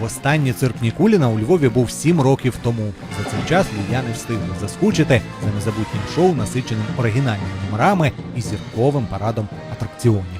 Востаннє цирк Нікуліна у Львові був сім років тому. За цей час львів'яни встигли заскучити за незабутнім шоу, насиченим оригінальними номерами і зірковим парадом атракціонів.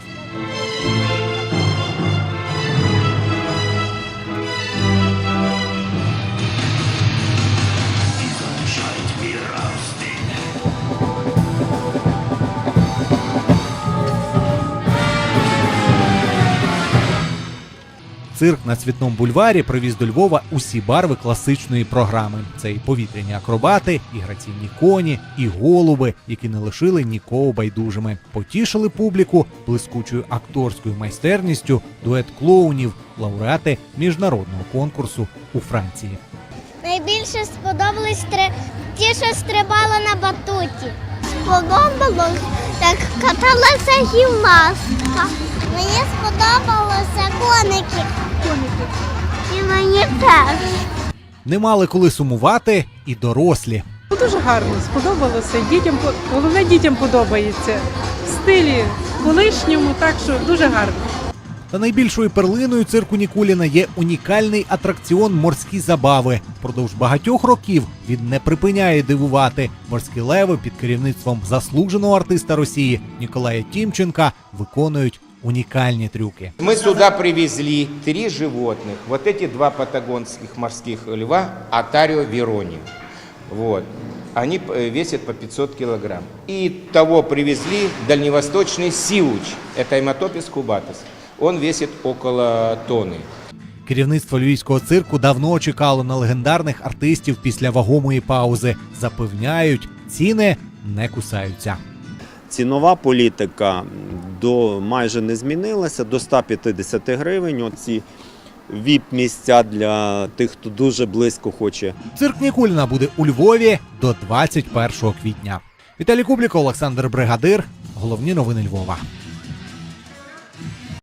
Цирк на цвітному бульварі привіз до Львова усі барви класичної програми. Це і повітряні акробати, і граційні коні, і голуби, які не лишили нікого байдужими. Потішили публіку блискучою акторською майстерністю, дует клоунів, лауреати міжнародного конкурсу у Франції. Найбільше сподобались три... ті, що стрибали на батуті. Сподобалось, як каталася гімнастка. Мені сподобалося коники. Коники. І мені теж. Не мали коли сумувати і дорослі. Ну, Дуже гарно, сподобалося. Дітям головне дітям подобається. В стилі колишньому, так що дуже гарно. Та найбільшою перлиною цирку Нікуліна є унікальний атракціон морські забави. Впродовж багатьох років він не припиняє дивувати. Морські леви під керівництвом заслуженого артиста Росії Ніколая Тімченка виконують унікальні трюки. Мы сюда привезли три животных. Вот эти два патагонских морских льва, Атарио Верони. Вот. Они э, весят по 500 килограмм. И того привезли дальневосточный сиуч. Это Эматопис кубатус. Он весит около тонны. Керівництво львівського цирку давно чекало на легендарних артистів після вагомої паузи. Запевняють, ціни не кусаються. Цінова політика до майже не змінилася до 150 гривень. Оці віп-місця для тих, хто дуже близько хоче Цирк Нікуліна буде у Львові до 21 квітня. Віталій Кубліко, Олександр Бригадир. Головні новини Львова.